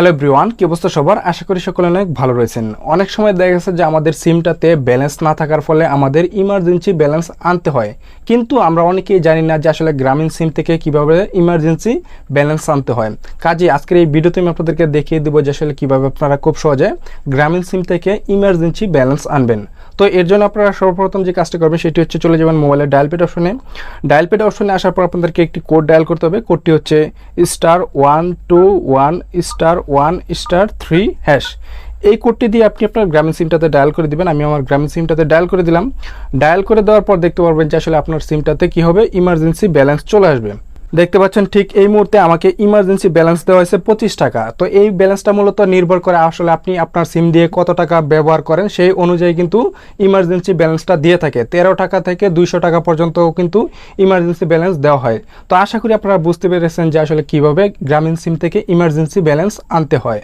Hello ব্রিওয়ান কি অবস্থা সবার? আশা করি সকলে অনেক ভালো রয়েছেন। অনেক সময় দেখা গেছে যে আমাদের সিমটাতে ব্যালেন্স না থাকার ফলে আমাদের ইমার্জেন্সি ব্যালেন্স আনতে হয়। কিন্তু আমরা অনেকেই জানি না যে আসলে গ্রামীণ সিম থেকে কীভাবে ইমার্জেন্সি ব্যালেন্স আনতে হয়। কাজে আজকের এই ভিডিওতে আমি আপনাদেরকে দেখিয়ে দেবো যে আসলে কীভাবে আপনারা খুব সহজে গ্রামীণ সিম থেকে ইমার্জেন্সি ব্যালেন্স আনবেন। তো এর জন্য আপনারা সর্বপ্রথম যে কাজটা করবেন সেটি হচ্ছে চলে যাবেন মোবাইলের ডায়াল পেড অপশনে ডায়াল পেড অপশনে আসার পর আপনাদেরকে একটি কোড ডায়াল করতে হবে। কোডটি হচ্ছে star one two one star one star three hash এই কোডটি দিয়ে আপনি আপনার গ্রামীণ সিমটাতে ডায়াল করে দিবেন। আমি আমার গ্রামীণ সিমটাতে ডায়াল করে দিলাম। ডায়াল করে দেওয়ার পর দেখতে পারবেন যে আসলে আপনার সিমটাতে কী হবে? ইমার্জেন্সি ব্যালেন্স চলে আসবে। দেখতে পাচ্ছেন ঠিক এই মুহূর্তে আমাকে ইমার্জেন্সি ব্যালেন্স দেওয়া হয়েছে পঁচিশ টাকা। তো এই ব্যালেন্সটা মূলত নির্ভর করে আসলে আপনি আপনার সিম দিয়ে কত টাকা ব্যবহার করেন, সেই অনুযায়ী কিন্তু ইমার্জেন্সি ব্যালেন্সটা দিয়ে থাকে। তেরো টাকা থেকে দুইশো টাকা পর্যন্ত কিন্তু ইমার্জেন্সি ব্যালেন্স দেওয়া হয়। তো আশা করি আপনারা বুঝতে পেরেছেন যে আসলে কীভাবে গ্রামীণ সিম থেকে ইমার্জেন্সি ব্যালেন্স আনতে হয়।